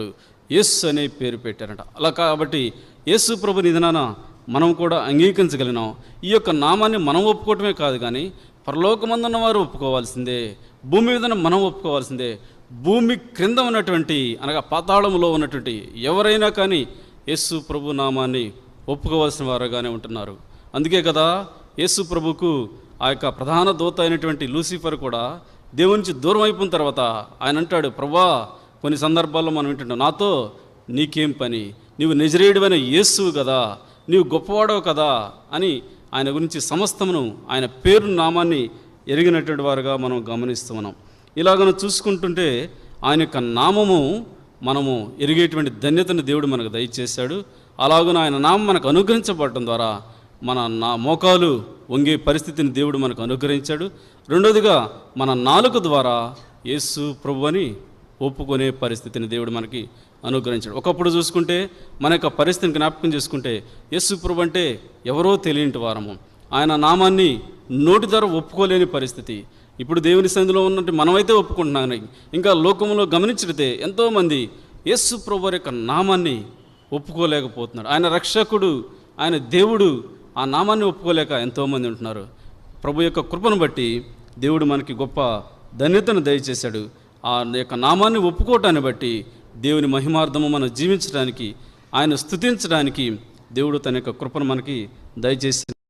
అప్పుడు యేసు అనే పేరు పెట్టారంట. అలా కాబట్టి యేసు ప్రభు నిధనాన మనం కూడా అంగీకరించగలిగినాం. ఈ యొక్క నామాన్ని మనం ఒప్పుకోవటమే కాదు కానీ పరలోకమందున్న వారు ఒప్పుకోవాల్సిందే భూమి మీద మనం ఒప్పుకోవాల్సిందే భూమి క్రింద ఉన్నటువంటి అనగా పాతాళంలో ఉన్నటువంటి ఎవరైనా కానీ యేసు ప్రభు నామాన్ని ఒప్పుకోవాల్సిన వారుగానే ఉంటున్నారు. అందుకే కదా యేసు ప్రభుకు ఆ యొక్క ప్రధాన దూత అయినటువంటి లూసిఫర్ కూడా దేవుని నుంచి దూరం అయిపోయిన తర్వాత ఆయన అంటాడు ప్రభా కొన్ని సందర్భాల్లో మనం వింటుంటాం నాతో నీకేం పని? నీవు నిజరేయుడివైన యేసువు కదా? నీవు గొప్పవాడవు కదా? అని ఆయన గురించి సమస్తమును ఆయన పేరు నామాన్ని ఎరిగినటువంటి వారుగా మనం గమనిస్తూ ఉన్నాం. ఇలాగను చూసుకుంటుంటే ఆయన యొక్క నామము మనము ఎరిగేటువంటి ధన్యతను దేవుడు మనకు దయచేశాడు. అలాగున ఆయన నామం మనకు అనుగ్రహించబడటం ద్వారా మన నా మోకాలు వంగే పరిస్థితిని దేవుడు మనకు అనుగ్రహించాడు. రెండోదిగా మన నాలుక ద్వారా యేసు ప్రభు అని ఒప్పుకునే పరిస్థితిని దేవుడు మనకి అనుగ్రహించాడు. ఒకప్పుడు చూసుకుంటే మన యొక్క పరిస్థితిని జ్ఞాపకం చేసుకుంటే యస్సు ప్రభు అంటే ఎవరో తెలియని వారము. ఆయన నామాన్ని నోటి ధర ఒప్పుకోలేని పరిస్థితి. ఇప్పుడు దేవుని సంధిలో ఉన్నట్టు మనమైతే ఒప్పుకుంటున్నాం. ఇంకా లోకంలో గమనించితే ఎంతోమంది యేసు ప్రభు యొక్క నామాన్ని ఒప్పుకోలేకపోతున్నాడు ఆయన రక్షకుడు ఆయన దేవుడు ఆ నామాన్ని ఒప్పుకోలేక ఎంతోమంది ఉంటున్నారు. ప్రభు యొక్క కృపను బట్టి దేవుడు మనకి గొప్ప ధన్యతను దయచేశాడు. ఆ యొక్క నామాన్ని ఒప్పుకోవటాన్ని బట్టి దేవుని మహిమార్థము మనం జీవించడానికి ఆయన స్థుతించడానికి దేవుడు తన యొక్క కృపను మనకి దయచేసి